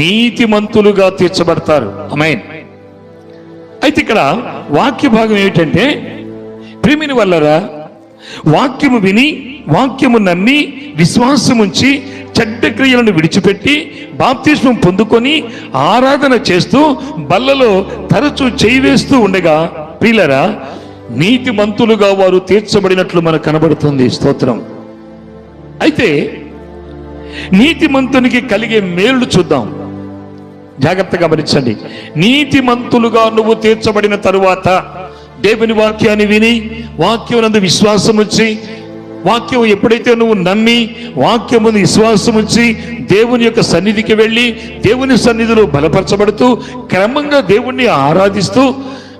నీతిమంతులుగా తీర్చబడతారు. అమైన్ అయితే ఇక్కడ వాక్య భాగం ఏమిటంటే ప్రేమిని వల్లరా వాక్యము విని వాక్యము నమ్మి విశ్వాసముంచి చెడ్డ క్రియలను విడిచిపెట్టి బాప్తిష్మం పొందుకొని ఆరాధన చేస్తూ బల్లలో తరచూ చేయివేస్తూ ఉండగా ప్రియులరా నీతిమంతులుగా వారు తీర్చబడినట్లు మనకు కనబడుతుంది స్తోత్రం. అయితే నీతిమంతునికి కలిగే మేలు చూద్దాం. జాగ్రత్తగా గమనించండి. నీతిమంతులుగా నువ్వు తీర్చబడిన తరువాత దేవుని వాక్యాన్ని విని వాక్యం నందు విశ్వాసం వచ్చి వాక్యం ఎప్పుడైతే నువ్వు నమ్మి వాక్యం విశ్వాసం ఉంచి దేవుని యొక్క సన్నిధికి వెళ్ళి దేవుని సన్నిధిలో బలపరచబడుతూ క్రమంగా దేవుణ్ణి ఆరాధిస్తూ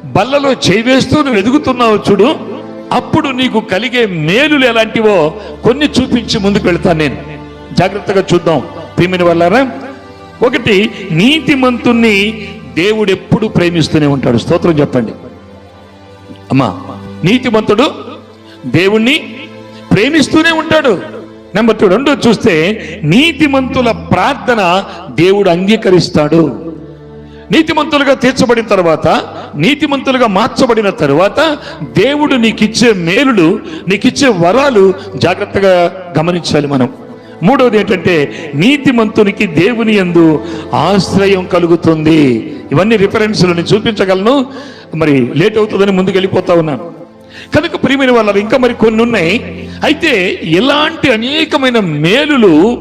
బల్లలో చేవేస్తూ నువ్వు ఎదుగుతున్నావు చూడు అప్పుడు నీకు కలిగే మేలులు ఎలాంటివో కొన్ని చూపించి ముందుకు వెళ్తాను నేను. జాగ్రత్తగా చూద్దాం. ప్రేమిని వల్లారా ఒకటి నీతిమంతుణ్ణి దేవుడు ఎప్పుడు ప్రేమిస్తూనే ఉంటాడు. స్తోత్రం చెప్పండి. అమ్మా నీతిమంతుడు దేవుణ్ణి ప్రేమిస్తూనే ఉంటాడు. నెంబర్ టూ రెండో చూస్తే నీతిమంతుల ప్రార్థన దేవుడు అంగీకరిస్తాడు. నీతిమంతులుగా తీర్చబడిన తర్వాత నీతిమంతులుగా మార్చబడిన తర్వాత దేవుడు నీకిచ్చే మేలులు నీకిచ్చే వరాలు జాగ్రత్తగా గమనించాలి మనం. మూడవది ఏంటంటే నీతిమంతునికి దేవుని యందు ఆశ్రయం కలుగుతుంది. ఇవన్నీ రిఫరెన్స్లు నేను చూపించగలను. మరి లేట్ అవుతుందని ముందుకు వెళ్ళిపోతా ఉన్నాను. కనుక ప్రియమైన వాళ్ళు ఇంకా మరి కొన్ని ఉన్నాయి. అయితే ఇలాంటి అనేకమైన మేలులు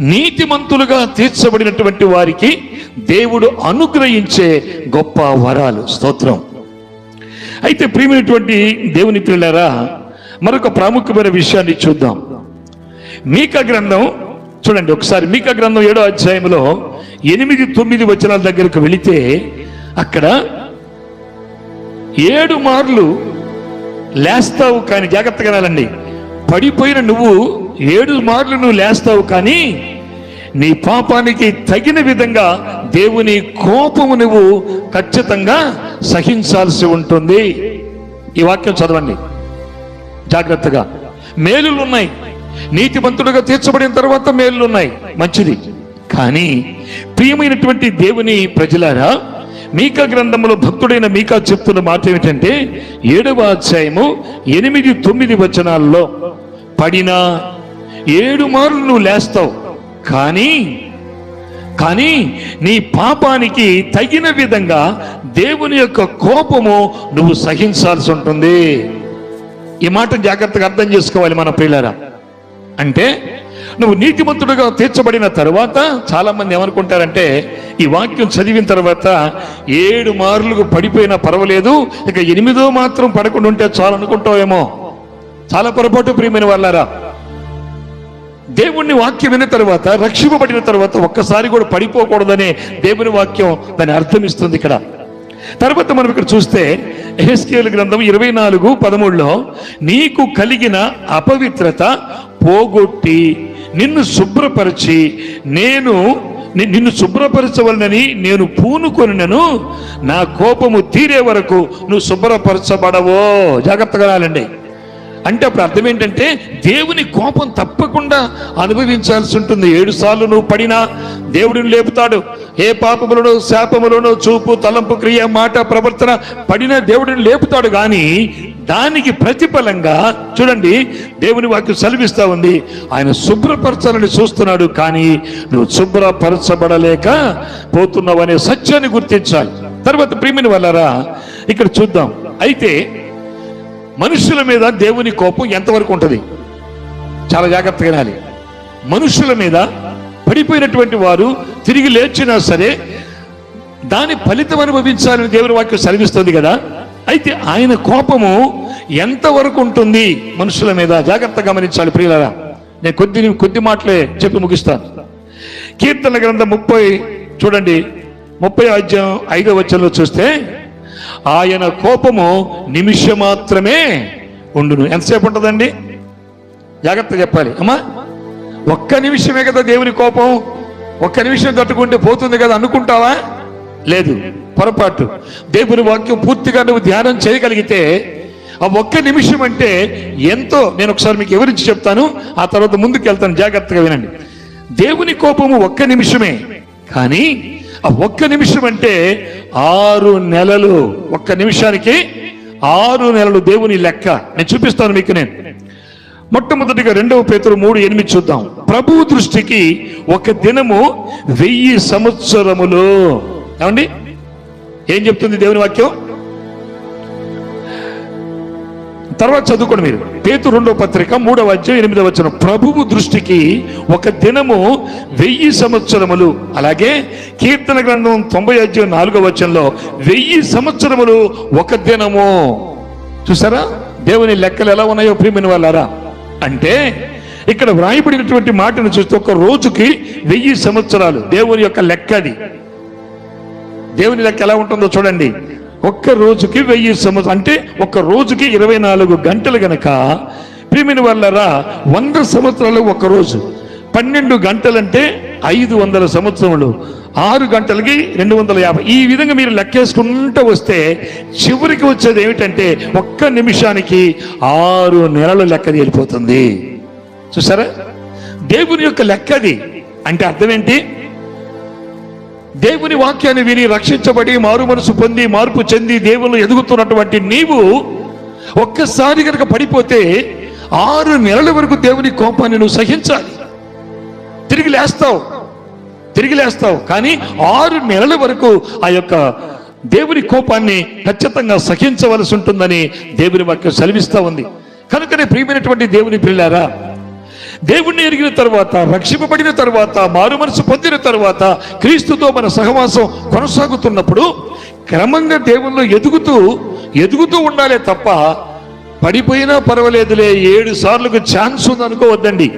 నీతిమంతులుగా తీర్చబడినటువంటి వారికి దేవుడు అనుగ్రహించే గొప్ప వరాలు. స్తోత్రం. అయితే ప్రియమైనటువంటి దేవుని పిల్లరా మరొక ప్రాముఖ్యమైన విషయాన్ని చూద్దాం. మీక గ్రంథం చూడండి ఒకసారి మీక గ్రంథం ఏడో అధ్యాయంలో ఎనిమిది తొమ్మిది వచనాల దగ్గరకు వెళితే అక్కడ ఏడు మార్లు లేస్తావు కానీ జాగ్రత్తగా వినాలండి. పడిపోయిన నువ్వు ఏడు మార్లు నువ్వు లేస్తావు కానీ నీ పాపానికి తగిన విధంగా దేవుని కోపము నువ్వు ఖచ్చితంగా సహించాల్సి ఉంటుంది. ఈ వాక్యం చదవండి. జాగ్రత్తగా. మేలులు ఉన్నాయి నీతిమంతుడుగా తీర్చబడిన తర్వాత మేళ్ళు ఉన్నాయి. మంచిది. కానీ ప్రియమైనటువంటి దేవుని ప్రజలారా మీకా గ్రంథంలో భక్తుడైన మీకా చెప్తున్న మాట ఏమిటంటే ఏడవ అధ్యాయము ఎనిమిది తొమ్మిది వచనాల్లో పడినా ఏడు మార్లు నువ్వు లేస్తావు. కానీ కానీ నీ పాపానికి తగిన విధంగా దేవుని యొక్క కోపము నువ్వు సహించాల్సి ఉంటుంది. ఈ మాట జాగ్రత్తగా అర్థం చేసుకోవాలి మన పిల్లరా అంటే నువ్వు నీతిమంతుడుగా తీర్చబడిన తర్వాత చాలా మంది ఏమనుకుంటారంటే ఈ వాక్యం చదివిన తర్వాత ఏడు మార్లు పడిపోయినా పర్వాలేదు ఇక ఎనిమిదో మాత్రం పడకుండా ఉంటే చాలు అనుకుంటావేమో. చాలా పొరపాటు ప్రియమైన వాళ్ళారా? దేవుణ్ణి వాక్యం విన్న తర్వాత రక్షింపబడిన తర్వాత ఒక్కసారి కూడా పడిపోకూడదనే దేవుని వాక్యం దాని అర్థం ఇస్తుంది ఇక్కడ. తర్వాత మనం ఇక్కడ చూస్తే ఎహెస్కేల్ గ్రంథం ఇరవై నాలుగు పదమూడులో నీకు కలిగిన అపవిత్రత పోగొట్టి నిన్ను శుభ్రపరిచి నేను నిన్ను శుభ్రపరచవలనని నేను పూనుకొనినను నా కోపము తీరే వరకు నువ్వు శుభ్రపరచబడవో. జాగ్రత్తగా రాలండి. అంటే అప్పుడు అర్థం ఏంటంటే దేవుని కోపం తప్పకుండా అనుభవించాల్సి ఉంటుంది. ఏడు సార్లు నువ్వు పడినా దేవుడిని లేపుతాడు. ఏ పాపములను శాపములను చూపు తలంపు క్రియ మాట ప్రవర్తన పడిన దేవుడిని లేపుతాడు కానీ దానికి ప్రతిఫలంగా చూడండి దేవుని వాక్యం సెలవిస్తా ఉంది. ఆయన శుభ్రపరచాలని చూస్తున్నాడు కానీ నువ్వు శుభ్రపరచబడలేక పోతున్నావు అనే సత్యాన్ని గుర్తించాలి. తర్వాత ప్రేమిని వల్లరా ఇక్కడ చూద్దాం. అయితే మనుషుల మీద దేవుని కోపం ఎంతవరకు ఉంటుంది? చాలా జాగ్రత్తగా వినాలి. మనుషుల మీద పడిపోయినటువంటి వారు తిరిగి లేచినా సరే దాని ఫలితం అనుభవించాలని దేవుని వాక్యం సెలవిస్తుంది కదా. అయితే ఆయన కోపము ఎంతవరకు ఉంటుంది మనుషుల మీద? జాగ్రత్త గమనించాలి ప్రియులరా. నేను కొద్ది కొద్ది మాటలే చెప్పి ముగిస్తాను. కీర్తన గ్రంథం ముప్పై చూడండి ముప్పై అధ్యాయం ఐదో వచ్చంలో చూస్తే ఆయన కోపము నిమిషం మాత్రమే ఉండును. ఎంతసేపు ఉంటుందండి? జాగ్రత్త చెప్పాలి. అమ్మా ఒక్క నిమిషమే కదా దేవుని కోపం? ఒక్క నిమిషం తట్టుకుంటే పోతుంది కదా అనుకుంటావా? లేదు పొరపాటు. దేవుని వాక్యం పూర్తిగా నువ్వు ధ్యానం చేయగలిగితే ఆ ఒక్క నిమిషం అంటే ఎంతో నేను ఒకసారి మీకు వివరించి చెప్తాను ఆ తర్వాత ముందుకు వెళ్తాను జాగ్రత్తగా వినండి. దేవుని కోపము ఒక్క నిమిషమే కానీ ఆ ఒక్క నిమిషం అంటే ఆరు నెలలు. ఒక్క నిమిషానికి ఆరు నెలలు దేవుని లెక్క. నేను చూపిస్తాను మీకు నేను. మొట్టమొదటిగా రెండవ పేతురు మూడు ఎనిమిది చూద్దాం. ప్రభు దృష్టికి ఒక దినము వెయ్యి సంవత్సరములు. ఏమండి? ఏం చెప్తుంది దేవుని వాక్యం? తర్వాత చదువుకోండి మీరు. పేతు రెండో పత్రిక మూడవ అధ్యాయం ఎనిమిదవ వచనం. ప్రభువు దృష్టికి ఒక దినము వెయ్యి సంవత్సరములు. అలాగే కీర్తన గ్రంథం తొంభై అధ్యాయం నాలుగవ వచనంలో వెయ్యి సంవత్సరములు ఒక దినము. చూసారా? దేవుని లెక్కలు ఎలా ఉన్నాయో ప్రియమైన వాళ్ళారా? అంటే ఇక్కడ వ్రాయబడినటువంటి మాటను చూస్తే ఒక రోజుకి వెయ్యి సంవత్సరాలు. దేవుని యొక్క లెక్క అది. దేవుని లెక్క ఎలా ఉంటుందో చూడండి. ఒక్క రోజుకి వెయ్యి సంవత్సరం అంటే ఒక్క రోజుకి ఇరవై నాలుగు గంటలు గనక ప్రిమిని వల్లరా వంద సంవత్సరాలు ఒక రోజు. పన్నెండు గంటలంటే ఐదు వందల సంవత్సరములు. ఆరు గంటలకి రెండు వందల యాభై. ఈ విధంగా మీరు లెక్కేసుకుంటూ వస్తే చివరికి వచ్చేది ఏమిటంటే ఒక్క నిమిషానికి ఆరు నెలలు లెక్క తేలిపోతుంది. చూసారా? దేవుని యొక్క లెక్కది అంటే అర్థం ఏంటి? దేవుని వాక్యాన్ని విని రక్షించబడి మారు మనసు పొంది మార్పు చెంది దేవుళ్ళు ఎదుగుతున్నటువంటి నీవు ఒక్కసారి కనుక పడిపోతే ఆరు నెలల వరకు దేవుని కోపాన్ని నువ్వు సహించాలి. తిరిగి లేస్తావు. తిరిగి లేస్తావు కానీ ఆరు నెలల వరకు ఆ యొక్క దేవుని కోపాన్ని ఖచ్చితంగా సహించవలసి ఉంటుందని దేవుని వాక్యం సెలవిస్తూ ఉంది. కనుకనే ప్రియమైనటువంటి దేవుని పిల్లారా దేవుణ్ణి ఎరిగిన తర్వాత రక్షింపబడిన తర్వాత మారు మనసు పొందిన తర్వాత క్రీస్తుతో మన సహవాసం కొనసాగుతున్నప్పుడు క్రమంగా దేవుల్లో ఎదుగుతూ ఎదుగుతూ ఉండాలే తప్ప పడిపోయినా పర్వాలేదులే ఏడు సార్లకు ఛాన్స్ ఉందనుకోవద్దండి.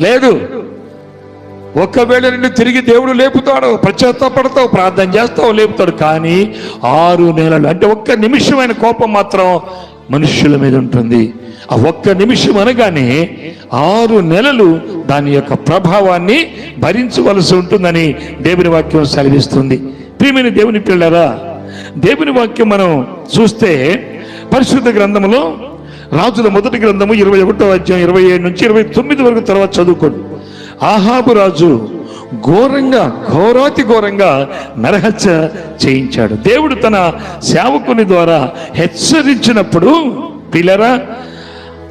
లేదు. ఒక్కవేళ నిన్ను తిరిగి దేవుడు లేపుతాడు పడతావు ప్రార్థన చేస్తావు లేపుతాడు. కానీ ఆరు నెలలు అంటే ఒక్క నిమిషమైన కోపం మాత్రం మనుష్యుల మీద ఉంటుంది. ఆ ఒక్క నిమిషం అనగానే ఆరు నెలలు దాని యొక్క ప్రభావాన్ని భరించవలసి ఉంటుందని దేవుని వాక్యం సెలవిస్తుంది. ప్రియమైన దేవుని పిల్లరా దేవుని వాక్యం మనం చూస్తే పరిశుద్ధ గ్రంథములో రాజుల మొదటి గ్రంథము ఇరవై ఒకటో అధ్యాయం ఇరవై ఏడు నుంచి ఇరవై తొమ్మిది వరకు తర్వాత చదువుకోండి. ఆహాబు రాజు ఘోరంగా ఘోరాతి ఘోరంగా నరహత్య చేయించాడు. దేవుడు తన సేవకుని ద్వారా హెచ్చరించినప్పుడు పిల్లరా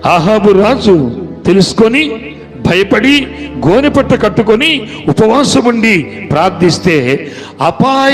ఆహాబు రాజు తెలుసుకొని భయపడి గోనెపట్ట కట్టుకొని ఉపవాసం ఉండి ప్రార్థిస్తే అపాయ